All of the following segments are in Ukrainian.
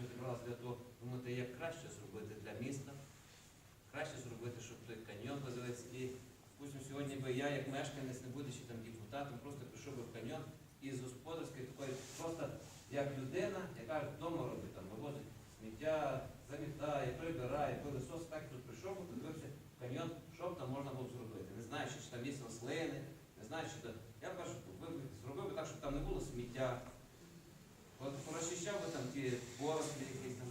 ми зібралися для того, думати, як краще зробити для міста, краще зробити, щоб той каньйон подивитися. І, сьогодні би я, як мешканець, не будучи там депутатом, просто прийшов би в каньйон і з господарської такої, просто як людина, яка вдома робить, там вивозить сміття, замітає, прибирає, пилисос, так тут прийшов, подивився в каньйон, що б там можна було зробити. Не знаючи, чи там є рослини, не знаючи, що там. Я б кажу, ви б зробив би так, щоб там не було сміття. От ті порослі якісь там,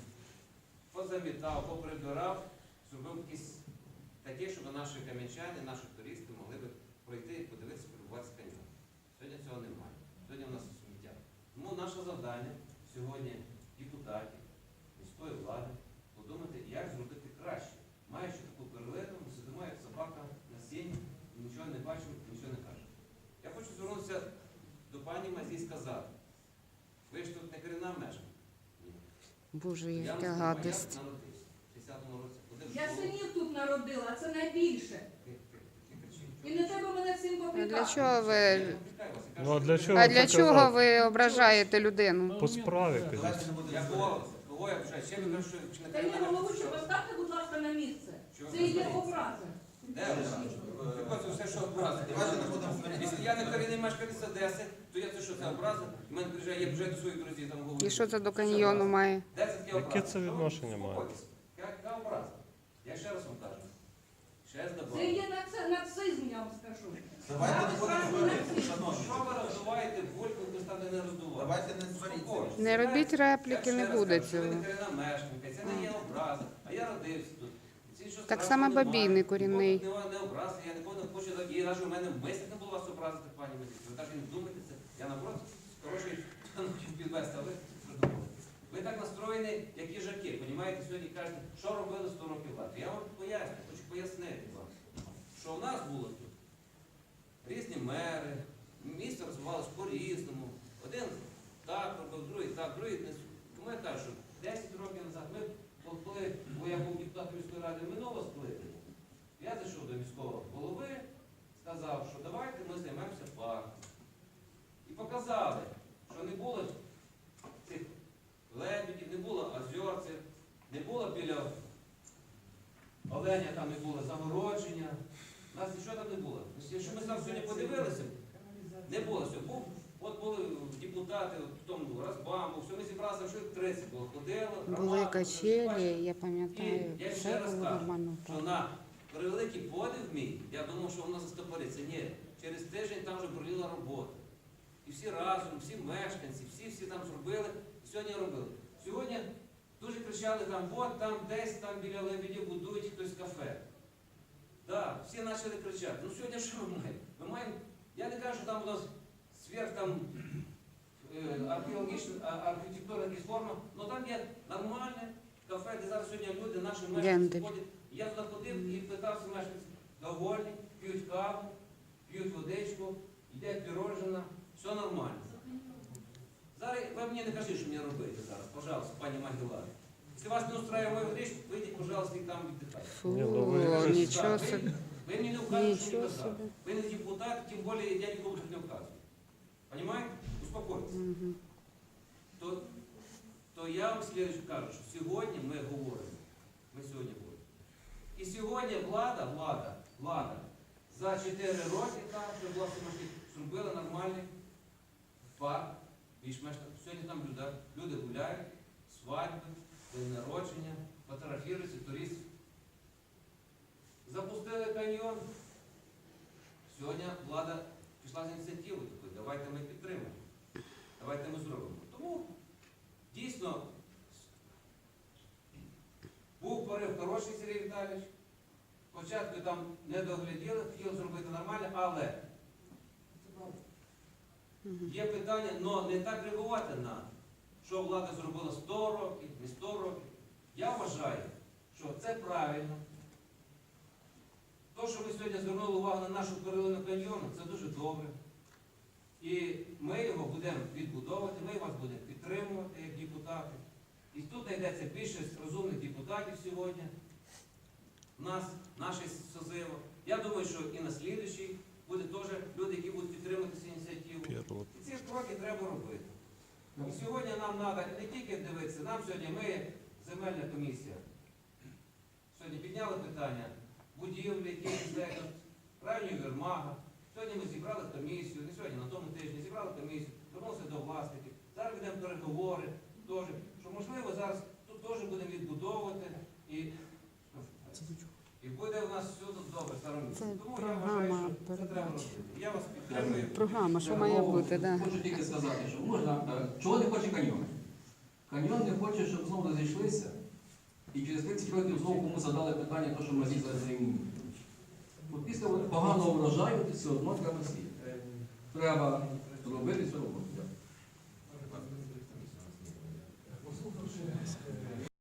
позамітав, поприбирав, зробив якісь таке, щоб наші кам'янчани, наші туристи могли б пройти і подивитися, полюбуватися каньйон. Сьогодні цього немає. Сьогодні у нас сміття. Тому наше завдання сьогодні депутатів, міської влади, подумати, як зробити краще. Маючи таку перлину, ми сидимо як собака на сіні, нічого не бачимо, нічого не кажемо. Я хочу звернутися до пані Мазі сказати. Ви ж тут не корінна мешканка. Ні. Боже, яка гадость. Я народився. В 10-му році ходив в Я школу. синів тут народила, це найбільше. І не треба мене цим А для чого ви? не Ну, а для чого А для це чого ви ображаєте людину? По справі кажіть. Я кого? Кого я вважаю? Ще ви кажете, що не Та ні, голову, мешканка. поставте, будь ласка, на місце. Це є образа. Де це все, що образа? Давайте не будемо не корінний мешканець Одеси, то я це що, це образа? І мене приїжджає, я приїжджаю до своїх друзів, там говорю. І що це до каньйону має? Де це таке Яке це відношення має? Яка образа? Я ще раз вам кажу. Ще раз Це є нац- нацизм, я вам скажу. Давайте не будемо шановні. Що ви роздуваєте бульку, ви там не роздуваєте? Давайте не сваріться. Не робіть репліки, не буде цього. не корінна мешканка, це не є образа, а я родився тут. І Так само немає. Бабій не корінний. І навіть у мене не було вас образити, пані Митці. Ви навіть не думайте. Я наоборот хороший підвести, ви так настроєні, як їжаки, понімаєте, сьогодні кажете, що робили 100 років назад. Я вам поясню, хочу пояснити вам, що у нас було тут різні мери, місто розвивалося по-різному. Один так робив, другий так, другий не. Тому я кажу, що 10 років назад ми, от коли бо я був депутатом міської ради минулого скликання, я зайшов до міського голови, сказав, що давайте ми займемося парком. І показали, що не було цих лебедів, не було озерців, не було біля оленя, там не було загородження. У нас нічого там не було. Якщо ми там сьогодні подивилися, не було. Був, от були депутати, от в тому Розбаму, все ми зібралися, що 30 було. Ходило, Були качелі, я пам'ятаю, я ще раз кажу, що на превеликий подив мій, я думав, що воно застопориться. Ні, через тиждень там вже бурліла робота. І всі разом, всі мешканці, всі всі там зробили, і сьогодні робили. Сьогодні дуже кричали там, от там десь там біля лебедів будують хтось кафе. Так, всі почали кричати. Ну сьогодні що ми маємо? Ми маємо, я не кажу, що там у нас сверх там е, археологічна, а- архітектурна якась форма, але там є нормальне кафе, де зараз сьогодні люди, наші мешканці Гендель. ходять. Я туди ходив і питався мешканців, довольні, п'ють каву, п'ють водичку, йде пірожина, все нормально. Зараз ви мені не кажіть, що мені робити зараз, пожалуйста, пані Магілар. Якщо вас не устраиває моя водичка, вийдіть, пожалуйста, і там віддихайте. Фу, Ні, ну ви- нічого Ви- собі. Ви мені не вказуєте, що Нічого мені казати. собі. Ви не депутат, тим більше я нікому тут не вказую. Понимаете? Успокойтесь. Мгм. То, то я вам слідче кажу, що сьогодні ми говоримо. Ми сьогодні говоримо. І сьогодні влада, влада, влада за 4 роки там, що була зробила нормальний парк, більш-менш. Сьогодні там люди, люди гуляють, свадьби, день народження, фотографіруються, туристи. Запустили каньйон. Сьогодні влада пішла з ініціативою такою, давайте ми підтримаємо. Давайте ми зробимо. Тому дійсно був порив хороший Сергій Віталійович. Спочатку там не догляділи, хотіли зробити нормально, але. Є питання, але не так реагувати на, що влада зробила 100 років, не 100 років. Я вважаю, що це правильно. Що ви сьогодні звернули увагу на нашу перлину каньйону, це дуже добре. І ми його будемо відбудовувати, ми вас будемо підтримувати як депутати. І тут знайдеться більшість розумних депутатів сьогодні. У нас, наше созиво. Я думаю, що і на слідуючий буде теж люди, які будуть підтримувати цю ініціативу. І ці кроки треба робити. І сьогодні нам треба не тільки дивитися, нам сьогодні ми земельна комісія. Сьогодні підняли питання де тут правильні вірмага. Сьогодні ми зібрали комісію, не сьогодні, на тому тижні зібрали комісію, звернулися до власників. Зараз ведемо переговори, теж, що можливо зараз тут теж будемо відбудовувати і, і буде у нас все тут добре. Це Тому я вважаю, що це треба робити. Я вас підтримую. Програма, що має бути, да. Хочу тільки сказати, що можна, е, чого не хоче каньйон? Каньйон не хоче, щоб знову розійшлися, і через 30 років знову комусь задали питання, то, що ми зі землі. Після все одно треба сіяти. Треба робити цю роботу.